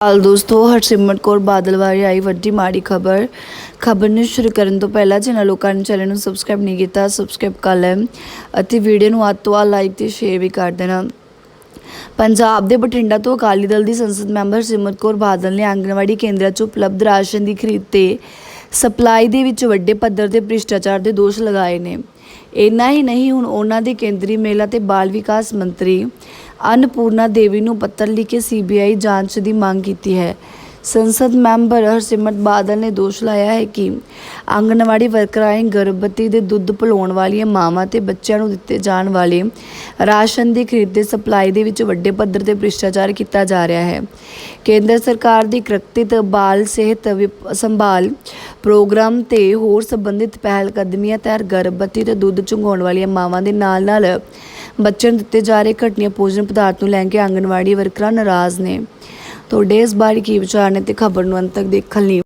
ਹਾਲ ਦੋਸਤੋ, ਹਰਸਿਮਰਤ ਕੌਰ ਬਾਦਲ ਬਾਰੇ ਆਈ ਵੱਡੀ ਮਾੜੀ ਖਬਰ। ਖਬਰ ਨੂੰ ਸ਼ੁਰੂ ਕਰਨ ਤੋਂ ਪਹਿਲਾਂ ਜਿਨ੍ਹਾਂ ਲੋਕਾਂ ਨੇ ਚੈਨਲ ਨੂੰ ਸਬਸਕ੍ਰਾਈਬ ਨਹੀਂ ਕੀਤਾ ਸਬਸਕ੍ਰਾਈਬ ਕਰ ਲੈਣ ਅਤੇ ਵੀਡੀਓ ਨੂੰ ਵੱਧ ਤੋਂ ਵੱਧ ਲਾਈਕ ਤੇ ਸ਼ੇਅਰ ਵੀ ਕਰ ਦੇਣਾ। ਪੰਜਾਬ ਦੇ ਬਠਿੰਡਾ ਤੋਂ ਅਕਾਲੀ ਦਲ ਦੀ ਸੰਸਦ ਮੈਂਬਰ ਸਿਮਰਤ ਕੌਰ ਬਾਦਲ ਨੇ ਆਂਗਣਵਾੜੀ ਕੇਂਦਰਾਂ 'ਚ ਉਪਲਬਧ ਰਾਸ਼ਨ ਦੀ ਖਰੀਦ ਤੇ ਸਪਲਾਈ ਦੇ ਵਿੱਚ ਵੱਡੇ ਪੱਧਰ ਤੇ ਭ੍ਰਿਸ਼ਟਾਚਾਰ ਦੇ ਦੋਸ਼ ਲਗਾਏ ਨੇ। ਇੰਨਾ ਹੀ ਨਹੀਂ, ਹੁਣ ਉਹਨਾਂ ਦੇ ਕੇਂਦਰੀ ਮਹਿਲਾ ਤੇ ਬਾਲ ਵਿਕਾਸ ਮੰਤਰੀ ਅਨਪੂਰਨਾ ਦੇਵੀ ਨੂੰ ਪੱਤਰ ਲਿਖ ਕੇ ਸੀਬੀਆਈ ਜਾਂਚ ਦੀ ਮੰਗ ਕੀਤੀ ਹੈ। ਸੰਸਦ ਮੈਂਬਰ ਹਰਸਿਮਰਤ ਬਾਦਲ ਨੇ ਦੋਸ਼ ਲਾਇਆ ਹੈ ਕਿ ਆਂਗਣਵਾੜੀ ਵਰਕਰਾਂ ਨੇ ਗਰਭਵਤੀ ਦੇ ਦੁੱਧ ਪਿਲਾਉਣ ਵਾਲੀਆਂ ਮਾਵਾਂ ਤੇ ਬੱਚਿਆਂ ਨੂੰ ਦਿੱਤੇ ਜਾਣ ਵਾਲੇ ਰਾਸ਼ਨ ਦੀ ਖਰੀਦ ਤੇ ਸਪਲਾਈ ਦੇ ਵਿੱਚ ਵੱਡੇ ਪੱਧਰ ਤੇ ਭ੍ਰਿਸ਼ਟਾਚਾਰ ਕੀਤਾ ਜਾ ਰਿਹਾ ਹੈ। ਕੇਂਦਰ ਸਰਕਾਰ ਦੀ ਕਰਕਟਿਤ ਬਾਲ ਸਿਹਤ ਵਿਪ- ਸੰਭਾਲ ਪ੍ਰੋਗਰਾਮ ਤੇ ਹੋਰ ਸੰਬੰਧਿਤ ਪਹਿਲ ਕਦਮੀਆਂ ਤਹਿਤ ਗਰਭਵਤੀ ਤੇ ਦੁੱਧ ਚੁੰਘਾਉਣ ਵਾਲੀਆਂ ਮਾਵਾਂ ਦੇ ਨਾਲ ਨਾਲ ਬੱਚਿਆਂ ਨੂੰ ਦਿੱਤੇ ਜਾ ਰਹੇ ਘਟੀਆ ਭੋਜਨ ਪਦਾਰਥ ਨੂੰ ਲੈ ਕੇ ਆਂਗਣਵਾੜੀ ਵਰਕਰਾਂ ਨਾਰਾਜ਼ ਨੇ। ਤੁਹਾਡੇ ਇਸ ਬਾਰੇ ਕੀ ਵਿਚਾਰ ਨੇ ਤੇ ਖਬਰ ਨੂੰ ਅੰਤ ਤੱਕ ਦੇਖਣ ਲਈ।